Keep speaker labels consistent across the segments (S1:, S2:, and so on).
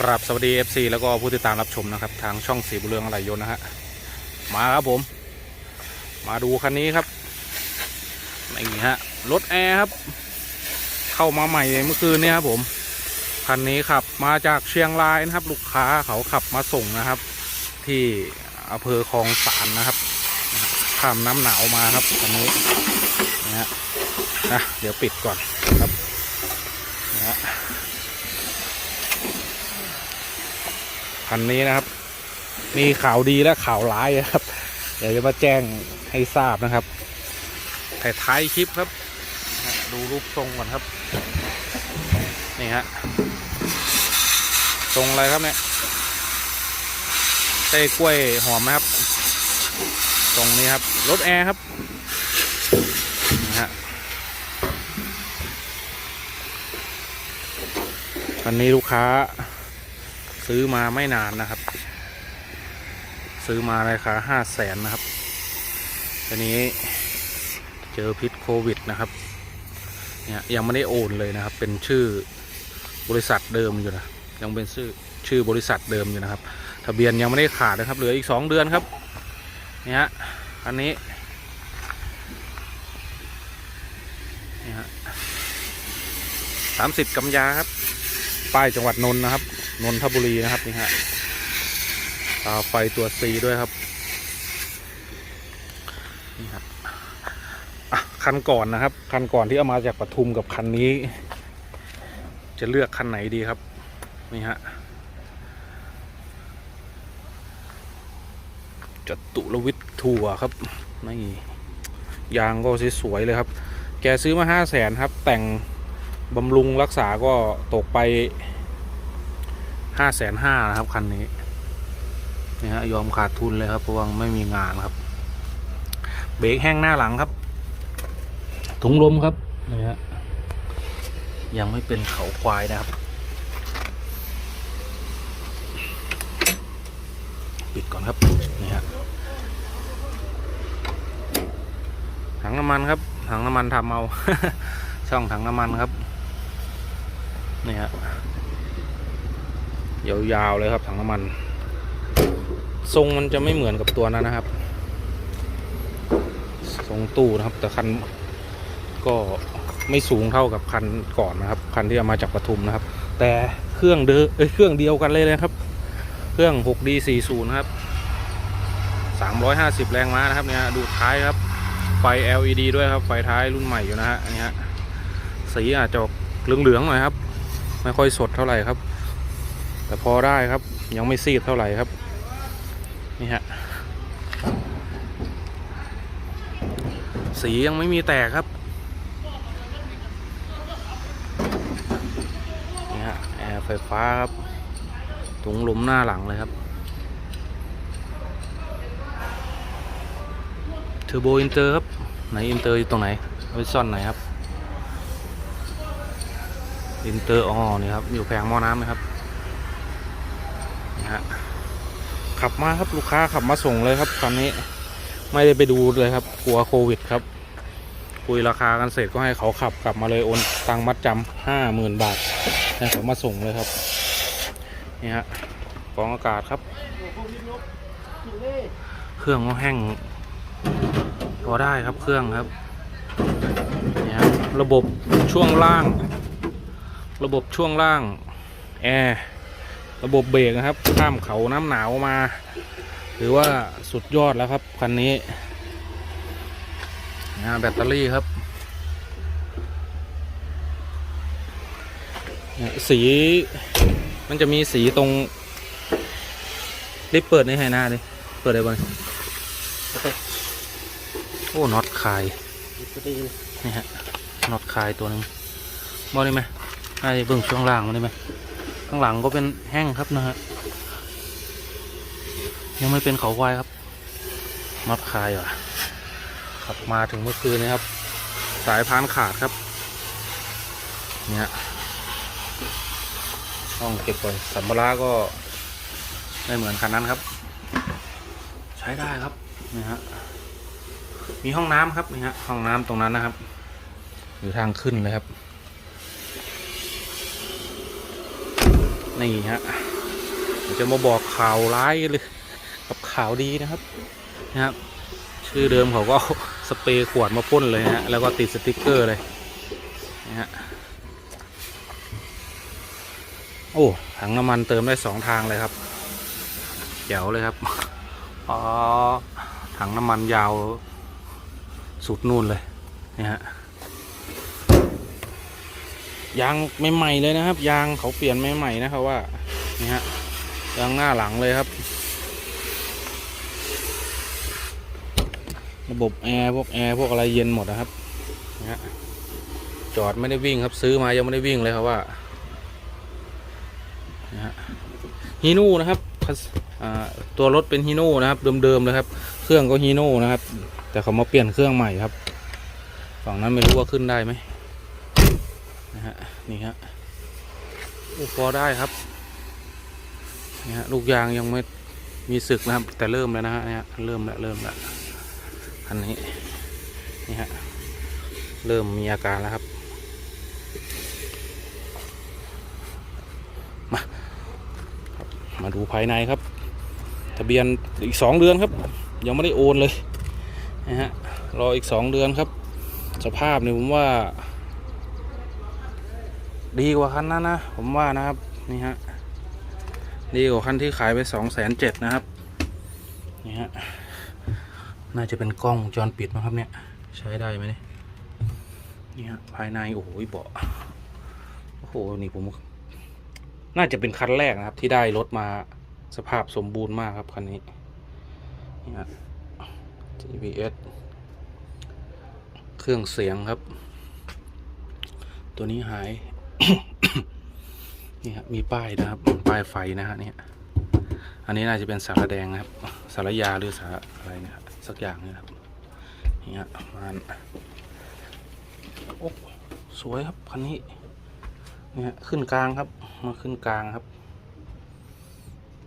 S1: กราบสวัสดี FC แล้วก็ผู้ติดตามรับชมนะครับ ทางช่องสีบุเรืองอะไรยนนะฮะมาครับผม มาดูคันนี้ครับนี่ฮะรถแอร์ครับ เข้ามาใหม่เมื่อคืนนี้ครับผมคันนี้ขับมาจากเชียงรายนะครับ ลูกค้าเขาขับมาส่งนะครับ ที่อำเภอคลองสานนะครับข้ามน้ำหนาวมาครับคันนี้นะฮะนะเดี๋ยวปิดก่อนครับนะฮะ คันนี้นะครับ มีข่าวดีและข่าวร้ายนะครับ เดี๋ยวจะมาแจ้งให้ทราบนะครับถ่ายท้ายคลิปครับ ดูรูปทรงก่อนครับ นี่ฮะทรงอะไรครับเนี่ยเต้กล้วยหอมไหมครับ ตรงนี้ครับรถแอร์ครับนี่ฮะวันนี้ลูกค้า ซื้อมาไม่นานนะครับ ซื้อมาราคาห้าแสนนะครับทีนี้เจอพิษโควิดนะครับเนี่ยยังไม่ได้โอนเลยนะครับ เป็นชื่อบริษัทเดิมอยู่นะยังเป็นชื่อชื่อบริษัทเดิมอยู่นะครับ ทะเบียนยังไม่ได้ขาดนะครับ เหลืออีกสองเดือนครับเนี่ยฮะอันนี้นี่ฮะสามสิบกันยาครับ ป้ายจังหวัดนนท์นะครับ นนทบุรีนะครับนี่ฮะตาไฟตัวซีด้วยครับนี่ครับอะคันก่อนนะครับ คันก่อนที่เอามาจากปทุมกับคันนี้ จะเลือกคันไหนดีครับ นี่ฮะจตุรวิทย์ทัวครับนี่ยางก็สวยๆเลยครับ แกซื้อมาห้าแสนครับ แต่งบำรุงรักษาก็ตกไป ห้าแสนห้านะครับคันนี้นี่ฮะยอมขาดทุนเลยครับเพราะว่าไม่มีงานครับ เบรกแห้งหน้าหลังครับ ถุงลมครับนี่ฮะยังไม่เป็นเขาควายนะครับ ปิดก่อนครับนี่ฮะถังน้ำมันครับถังน้ำมันทำเอา ช่องถังน้ำมันครับนี่ฮะ ยาวๆเลยครับถังน้ำมัน ทรงมันจะไม่เหมือนกับตัวนั้นนะครับ ทรงตู้นะครับ แต่คันก็ไม่สูงเท่ากับคันก่อนนะครับ คันที่เอามาจากปทุมนะครับ แต่เครื่องเดอเอ้ยเครื่องเดียวกันเลยนะครับ เครื่อง 6D40 นะครับ 350 แรงม้านะครับเนี่ยดูท้ายครับ ไฟ LED ด้วยครับ ไฟท้ายรุ่นใหม่อยู่นะฮะอันนี้ฮะสีอาจจะเหลืองๆหน่อยครับ ไม่ค่อยสดเท่าไหร่ครับ แต่พอได้ครับยังไม่ซีดเท่าไหร่ครับ นี่ฮะ สียังไม่มีแตกครับนี่ฮะแอร์ไฟฟ้าครับถุงลมหน้าหลังเลยครับเทอร์โบอินเตอร์ครับ ไหนอินเตอร์อยู่ตรงไหนไว้ซ่อนไหนครับอินเตอร์อ๋อนี่ครับ อยู่แผงหม้อน้ำนะครับ ฮะขับมาครับลูกค้าขับมาส่งเลยครับคันนี้ไม่ได้ไปดูเลยครับ กลัวโควิดครับ คุยราคากันเสร็จก็ให้เขาขับกลับมาเลยโอนตังมัดจำห้าหมื่นบาทให้เขามาส่งเลยครับนี่ฮะกองอากาศครับ เครื่องก็แห้งพอได้ครับเครื่องครับนี่ฮะระบบช่วงล่าง ระบบช่วงล่างแอร์ ระบบเบรกนะครับ ข้ามเขาน้ำหนาวมา หรือว่าสุดยอดแล้วครับคันนี้นะแบตเตอรี่ครับ สีมันจะมีสีตรงรีบเปิดในไฮน้าดิเปิดได้บ้างโอ้น็อตคายนี่ฮะน็อตคายตัวหนึงบอได้ไหมน่าจะเบิ่งช่วงล่างมันได้ไหม ข้างหลังก็เป็นแห้งครับนะฮะยังไม่เป็นเขาควายครับน็อตคายว่ะขับมาถึงเมื่อคืนนี้ครับ สายพานขาดครับเนี่ยห้องเก็บก่อนสัมภาระก็ไม่เหมือนคันนั้นครับ ใช้ได้ครับนี่ฮะมีห้องน้ำครับนี่ฮะห้องน้ำตรงนั้นนะครับ อยู่ทางขึ้นเลยครับ นี่ฮะจะมาบอกข่าวร้ายเลยกับข่าวดีนะครับนะครับ ชื่อเดิมเขาก็สเปรย์ขวดมาพ่นเลยฮะแล้วก็ติดสติกเกอร์เลยนะฮะโอ้ถังน้ำมันเติมได้สองทางเลยครับเจ๋วเลยครับอ๋อถังน้ำมันยาวสุดนู่นเลยนี่ฮะ ยางใหม่ๆเลยนะครับ ยางเขาเปลี่ยนใหม่ๆนะครับว่านี่ฮะยางหน้าหลังเลยครับ ระบบแอร์พวกแอร์พวกอะไรเย็นหมดนะครับนะฮะจอดไม่ได้วิ่งครับซื้อมายังไม่ได้วิ่งเลยครับว่านะฮะฮีโน่นะครับตัวรถเป็นฮีโน่นะครับเดิมๆเลยครับ เครื่องก็ฮีโน่นะครับ แต่เขามาเปลี่ยนเครื่องใหม่ครับ ฝั่งนั้นไม่รู้ว่าขึ้นได้ไหม นี่ฮะโอ้พอได้ครับนี่ฮะลูกยางยังไม่มีสึกนะครับ แต่เริ่มแล้วนะฮะเนี่ยเริ่มแล้วเริ่มแล้วคันนี้นี่ฮะเริ่มมีอาการแล้วครับมามาดูภายในครับ ทะเบียนอีกสองเดือนครับ ยังไม่ได้โอนเลยนะฮะรออีกสองเดือนครับ สภาพเนี่ยผมว่า ดีกว่าคันนั้นนะ ผมว่านะครับ นี่ฮะ ดีกว่าคันที่ขายไปสองแสนเจ็ดนะครับ นี่ฮะ น่าจะเป็นกล้องจรปิดนะครับเนี่ย ใช้ได้ไหมเนี่ยนี่ฮะ ภายใน โอ้โหเบาโอ้โห นี่ผม น่าจะเป็นคันแรกนะครับ ที่ได้รถมาสภาพสมบูรณ์มากครับคันนี้ นี่ฮะ GPS เครื่องเสียงครับ ตัวนี้หาย นี่ฮะมีป้ายนะครับ ป้ายไฟนะฮะเนี่ยอันนี้น่าจะเป็นสารแดงนะครับ สารยาหรือสารอะไรนะครับสักอย่างนี่ครับนี่ฮะมาณโอ้สวยครับคันนี้เนี่ยขึ้นกลางครับ มาขึ้นกลางครับ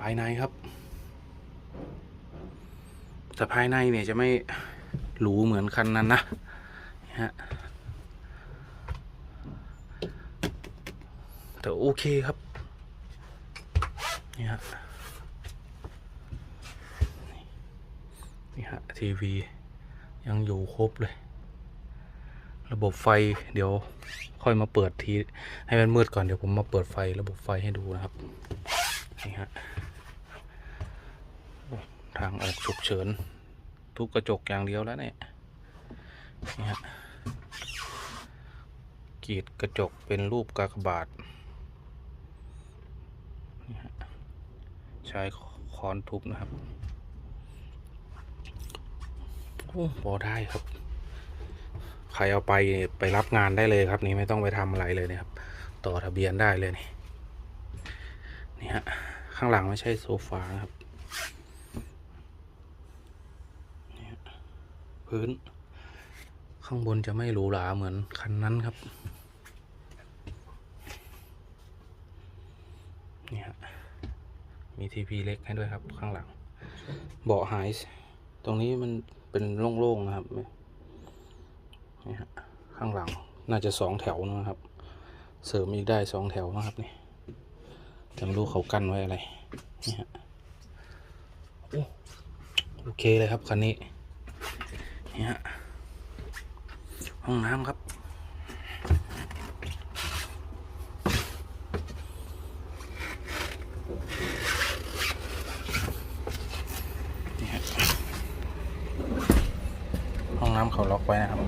S1: ภายในครับ แต่ภายในเนี่ยจะไม่หรูเหมือนคันนั้นนะฮะ แต่โอเคครับนี่ฮะนี่ฮะทีวียังอยู่ครบเลย ระบบไฟเดี๋ยวค่อยมาเปิดทีให้มันมืดก่อนเดี๋ยวผมมาเปิดไฟระบบไฟให้ดูนะครับนี่ฮะทางออกฉุกเฉิน ทุบกระจกอย่างเดียวแล้วเนี่ยนี่ฮะกรีดกระจกเป็นรูปกากบาทนี่ฮะ ใช้ค้อนทุบนะครับโอ้พอได้ครับ ใครเอาไปไปรับงานได้เลยครับ นี่ไม่ต้องไปทำอะไรเลยนะครับ ต่อทะเบียนได้เลยนี่นี่ฮะข้างหลังไม่ใช่โซฟานะครับนี่ฮะพื้น ข้างบนจะไม่หรูหราเหมือนคันนั้นครับนี่ฮะีทีวีเล็กให้ด้วยครับ ข้างหลัง เบาะหาย ตรงนี้มันเป็นโล่งๆนะครับนี่ฮะข้างหลังน่าจะสองแถวนะครับ เสริมอีกได้สองแถวนะครับนี่แต่ไม่รู้เขากั้นไว้อะไรนี่ฮะโอโอเคเลยครับคันนี้นี่ฮะห้องน้ำครับ นี่ฮะห้อง น้ำเขาล็อกไว้นะครับ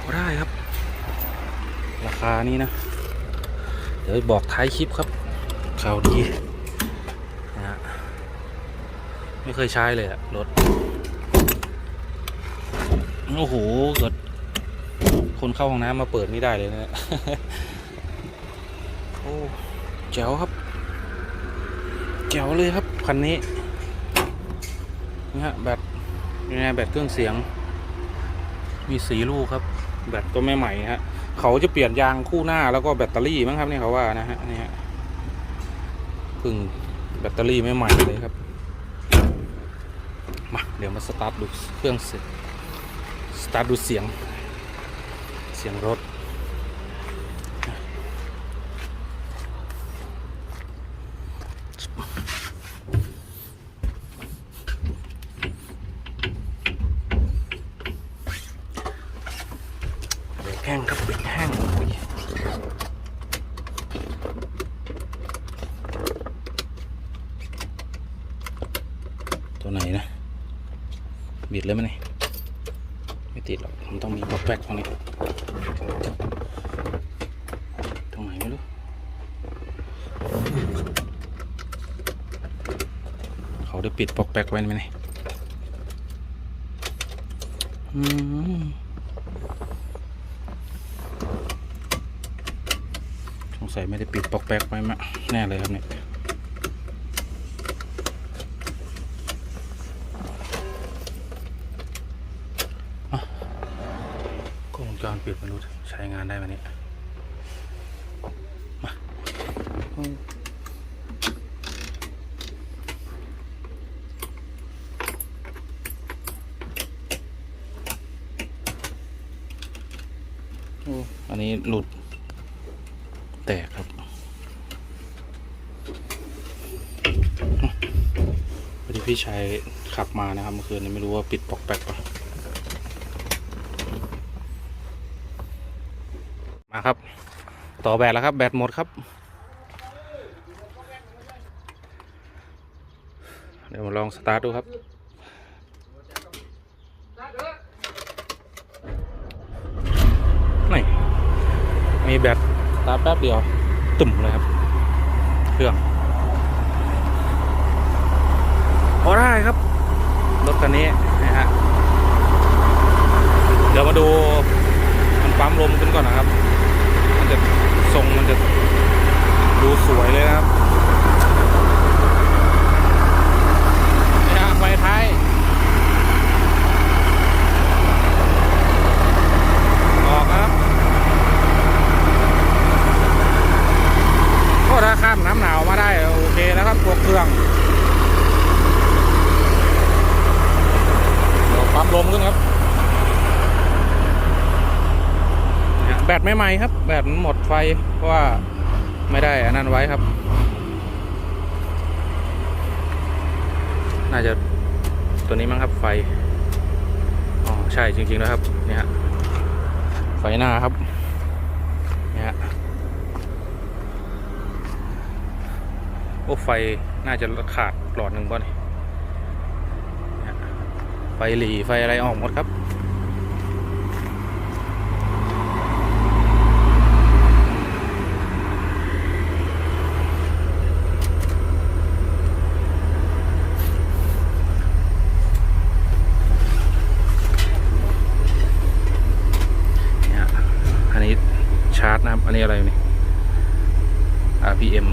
S1: พอได้ครับ ราคานี้นะ เดี๋ยวบอกท้ายคลิปครับข่าวดีนะฮะไม่เคยใช้เลยอะรถ โอ้โหเกิดคนเข้าห้องน้ำมาเปิดไม่ได้เลยนะ โอ้แจ๋วครับ แจ๋วเลยครับคันนี้นี่ฮะแบตยังไงแบตเครื่องเสียง มีสีลูกครับ แบตก็ไม่ใหม่ฮะเขาจะเปลี่ยนยางคู่หน้าแล้วก็แบตเตอรี่มั้งครับเนี่ยเขาว่านะฮะนี่ฮะพึ่งแบตเตอรี่ไม่ใหม่เลยครับ มา เดี๋ยวมาสตาร์ทดูเครื่องเสร็จสตาร์ทดูเสียง เสียงรถ แห้งครับเบรกแห้งอุ๊ยตัวไหนนะ บิดเลยไหมเนี่ยไม่ติดหรอก มันต้องมีปลอกแป๊กตรงนี้ตรงไหนไม่รู้เขาได้ปิดปลอกแป๊กไว้ไหมเนี่ยอืม สงสัยไม่ได้ปิดปลอกแป๊กไว้มะแน่เลยครับเนี่ยกล้องวงจรปิดมนุษย์ใช้งานได้ไหมเนี่ยมาโอ้อันนี้หลุด แตกครับ พี่ชายขับมานะครับเมื่อคืนนี้ไม่รู้ว่าปิดปอกแปกปะมาครับ ต่อแบตแล้วครับ แบตหมดครับ เดี๋ยวมาลองสตาร์ทดูครับนี่มีแบตสตาร์ทแป๊บเดียวตุ่มเลยครับ เครื่อง พอได้ครับ รถคันนี้นะฮะเดี๋ยวมาดูมันปั๊มลมกันก่อนนะครับ มันจะทรงมันจะดูสวยเลยนะครับนี่ฮะไฟท้ายออกครับก็ถ้าข้ามน้ำหนาวมาได้ โอเคแล้วครับตัวเครื่องเดี๋ยว ปั๊มลมขึ้นครับเนี่ยแบตไม่ใหม่ครับ แบตมันหมดไฟ เพราะว่าไม่ได้อันนั้นไว้ครับ น่าจะตัวนี้มั้งครับไฟ อ๋อ ใช่จริงๆแล้วครับ เนี่ยฮะไฟหน้าครับ เนี่ยฮะโอ้ไฟน่าจะขาดหลอดหนึ่งป่ะนี่เนี่ยไฟ หลีไฟอะไรออกหมดครับเนี่ยอันนี้ชาร์จนะครับ อันนี้อะไรนี่ RPM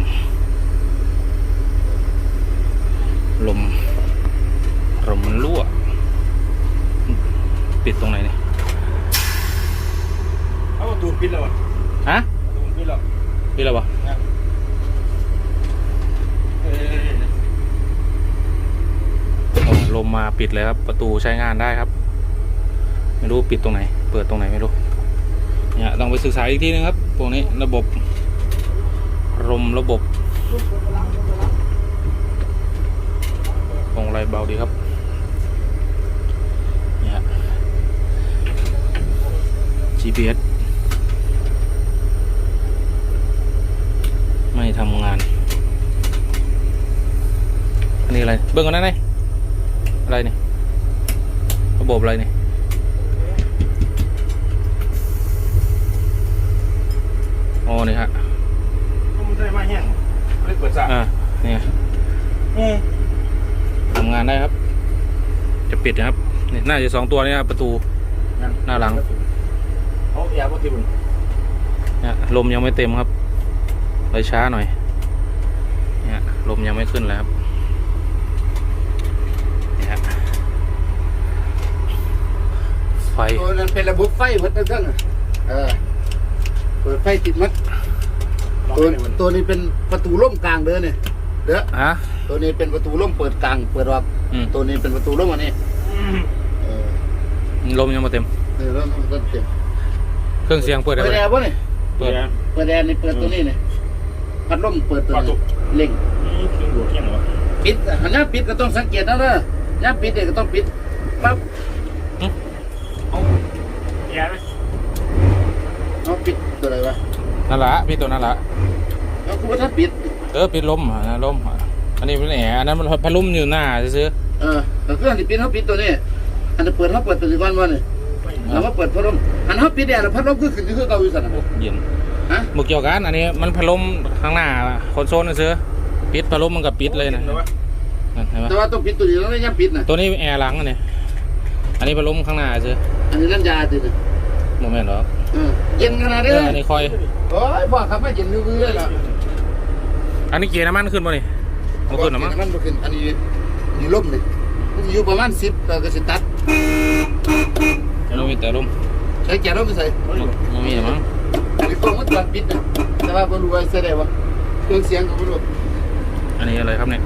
S1: ลมลมมันรั่ว ปิดตรงไหนเนี่ย
S2: เอาประตูปิดแล้วอะ
S1: ฮะ
S2: ประตูปิดแล้ว
S1: ปิดแล้วปะ
S2: เอ้ย
S1: โอ้ลมมาปิดเลยครับ ประ ตูใช้งานได้ครับ ไม่รู้ปิดตรงไหน เปิดตรงไหนไม่รู้เนี่ยต้องไปศึกษาอีกทีนึงครับพวกนี้ระบบลมระบบตรงอะไรเบาดีครับเนี่ย GPS ไม่ทำงาน อันนี้อะไร เบิ้งกันนะนี่อะไรเนี่ย ระบบอะไรนี่อ๋อนี่ฮะ
S2: มันได้มาแห้งไม่ได้เปิดสระ
S1: อ่านี่
S2: อืม
S1: ทำงานได้ครับ จะปิดนะครับนี่น่าจะสองตัวนี่ครับประตูหน้าหลัง
S2: เอาอย่าปฏิบัติ
S1: เนี่ยลมยังไม่เต็มครับเลยช้าหน่อยเนี่ยลมยังไม่ขึ้นเลยครับเนี่ยฮะ ไฟ
S3: ตัวนั้นเป็นระบบไฟหมดทั้งทั้งเออเปิดไฟติดหมัดตัวตัวนี้เป็นประตูล่มกลางเด้อเนี่ยเด้อ
S1: อะ
S3: ตัวนี้เป็นประตูล่มเปิดกลาง เปิดออก
S1: อืม
S3: ตัวนี้เป็นประตูล่มอันนี้เออ
S1: ลมยังไม่เต็ม
S3: เอแล้วมันก็เต็ม
S1: เครื่องเสียงเปิดได้
S3: เปิด
S1: ไหม
S3: แอร์ป่ะนี่
S1: เปิด
S2: เนี่ย
S3: เปิดแอร์นี่เปิดตัวนี้นี่พัดลมเปิดตัว
S2: พัดล
S3: นี้
S2: ม
S3: เล่ง
S2: นี่เครื่องดูดยังวะ
S3: ปิดหันหน้าปิดก็ต้องสังเกตนะเด้อย่าปิดเด็กก็ต้องปิดปั๊บ
S2: เอา แย่ไหม
S3: เอาปิดตัวอะไรวะ
S1: นั่นละพี่ตัวนั่นละ
S3: เอากูว่าถ้าปิด
S1: เออปิดลมอะนะลมอะอันนี้มันแอร์อันนั้นมันพัดลมอยู่หน้าซื้อ
S3: เออแต่เครื่องที่ปิดเขาปิดตัวนี้ อันจะเปิดเขาเปิดตัวนี้ก่อนวะนี่แล้วมาเปิดพัดลมอันเขาปิดแอร์แล้วพัดลมก็ขึ้นคือเก่าอยู่สั่น
S1: โอ้
S3: น่ะ
S1: เย็น
S3: ฮะ
S1: บุกเกี่ยวกันอันนี้มันพัดลมข้างหน้าคอนโซลซื้อปิดพัดลมมันกับปิดเลยนะ
S2: เห็นไหม
S1: นั่นเห็นไหม
S3: แต่ว่าต้องปิดตัวนี้แล้วไม่ยังปิดนะ
S1: ตัวนี้แอร์หลังอันนี้อันนี้พัดลมข้างหน้าซื้อ
S3: อันนี้น้ำยาติด
S1: โมเมนต์หรอก
S3: เออเย็นขนาด
S1: เอ
S3: นี้
S1: อ
S3: เลย
S1: อันนี้คอย
S3: โอ้ยพ่อขับมาเย็นลื้อๆเลยล่ะ
S1: อันนี้เกียร์น้ำมันขึ้นป่ะนี่มันขึ้นหรือมั้ง
S3: มันบ่ขึ้นอันนี้นี่ลมนี่มันอยู่ประมาณสิบเราก็สิตัด
S1: มันมีแต่ลม
S3: ใช้แก๊สลมไปใส่
S1: มันมีหรือมั้ง
S3: มีกล้องมันตัดปิดนะแต่ว่าบ่รู้ว่าใส่ได้บ่เครื่องเสียงก็บ่รู้
S1: อันนี้อะไรครับเนี่ย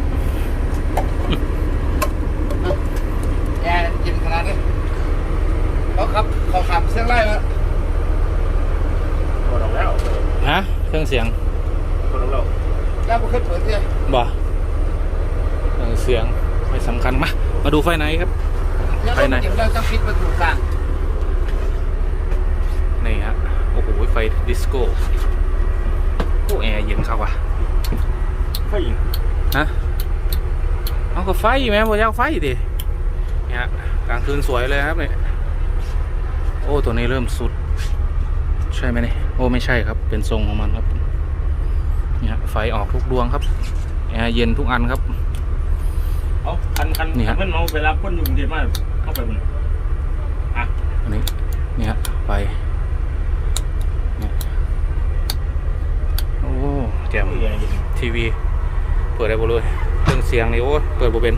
S3: แอร์เย็นขนาดนี้เขาขับเขาขับเสียงไล่มา
S2: กดออกแล้ว
S1: ฮะ เครื่องเสียง
S2: กดออกแล้ว
S3: แล้วบ่เคยเปิดเสีย
S1: บ่เครื่องเสียงไม่สำคัญมามาดูไฟในครับ
S3: แล้ว
S1: ไปไหน
S3: เก็บแล้วต้องปิดประตูกลาง
S1: นี่ฮะโอ้โหไฟดิสโก้โอ้แอร์เย็นครับว่ะ
S2: ไฟยิง
S1: ฮะเอาก็ไฟแม่ผมอยากไฟดิเนี่ยฮะกลางคืนสวยเลยครับเนี่ยโอ้ตัวนี้เริ่มสุดใช่ไหมเนี่ยโอ้ไม่ใช่ครับ เป็นทรงของมันครับเนี่ยฮะไฟออกทุกดวงครับแอร์เย็นทุกอันครับ
S2: เอาคันคัน
S1: นี่ฮะ
S2: เพื่อนเมาไปรับคนอยู่กรุงเทพมาเข้าไปบนอะ
S1: อันนี้เนี่ยฮะไฟเนี่ยโอ้แจ่ม
S2: แย่ยิง
S1: ทีวี เปิดได้บ่เลยเครื่องเสียงนี่โอ้เปิดบ่เป็น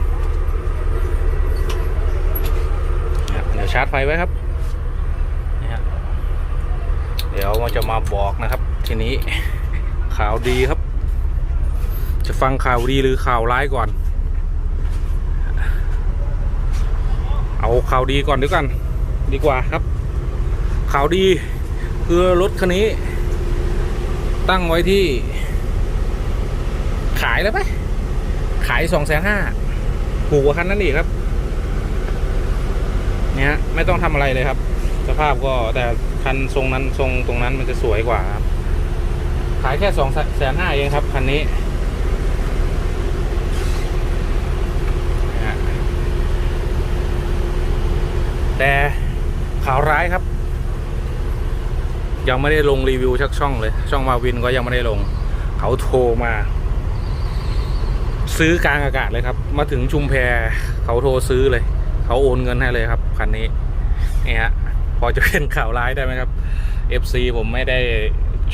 S1: เนี่ยเดี๋ยวชาร์จไฟไว้ครับนี่ฮะเดี๋ยวมันจะมาบอกนะครับ ทีนี้ข่าวดีครับ จะฟังข่าวดีหรือข่าวร้ายก่อน เอาข่าวดีก่อนดีกัน ดีกว่าครับ ข่าวดีคือรถคันนี้ ตั้งไว้ที่ ขายแล้วไหมขายสองแสนห้าถูกกว่าคันนั้นอีกครับ เนี่ยไม่ต้องทำอะไรเลยครับ สภาพก็แต่ คันทรงนั้นทรงตรงนั้นมันจะสวยกว่าครับ ขายแค่สองแสนห้าเองครับคันนี้แต่ข่าวร้ายครับ ยังไม่ได้ลงรีวิวชักช่องเลย ช่องมาวินก็ยังไม่ได้ลง เขาโทรมา ซื้อกลางอากาศเลยครับ มาถึงชุมแพเขาโทรซื้อเลย เขาโอนเงินให้เลยครับคันนี้เนี่ยฮะ พอจะเป็นข่าวร้ายได้ไหมครับ FC ผมไม่ได้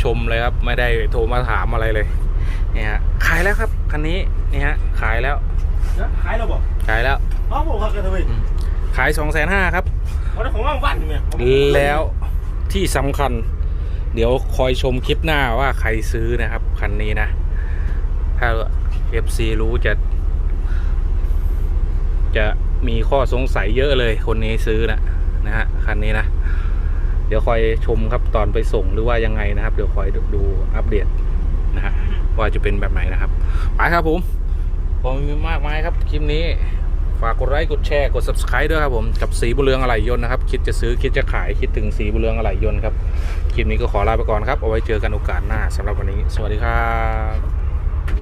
S1: ชมเลยครับ ไม่ได้โทรมาถามอะไรเลยเนี่ยฮะขายแล้วครับคันนี้เนี่ยฮะขายแล้ว
S2: ขายเราบอก
S1: ขายแล้ว
S2: อ๋อผมขับกันทำไม
S1: ขายสองแสนห้าครับ
S2: วันนั้นของว่างวันเนี่ย
S1: แล้วที่สำคัญ เดี๋ยวคอยชมคลิปหน้าว่าใครซื้อนะครับคันนี้นะ ถ้า FC รู้จะ จะมีข้อสงสัยเยอะเลยคนนี้ซื้อนะ นะฮะคันนี้นะ เดี๋ยวคอยชมครับตอนไปส่งหรือว่ายังไงนะครับ เดี๋ยวคอยดูดูอัปเดตนะฮะว่าจะเป็นแบบไหนนะครับไปครับผมผมมีมากมายครับคลิปนี้ฝากกดไลค์กดแชร์กด subscribe ด้วยครับผมกับสีบุญเรืองอะไหล่ยนต์นะครับ คิดจะซื้อคิดจะขายคิดถึงสีบุญเรืองอะไหล่ยนต์ครับ คลิปนี้ก็ขอลาไปก่อนครับ เอาไว้เจอกันโอกาสหน้าสำหรับวันนี้ สวัสดีครับ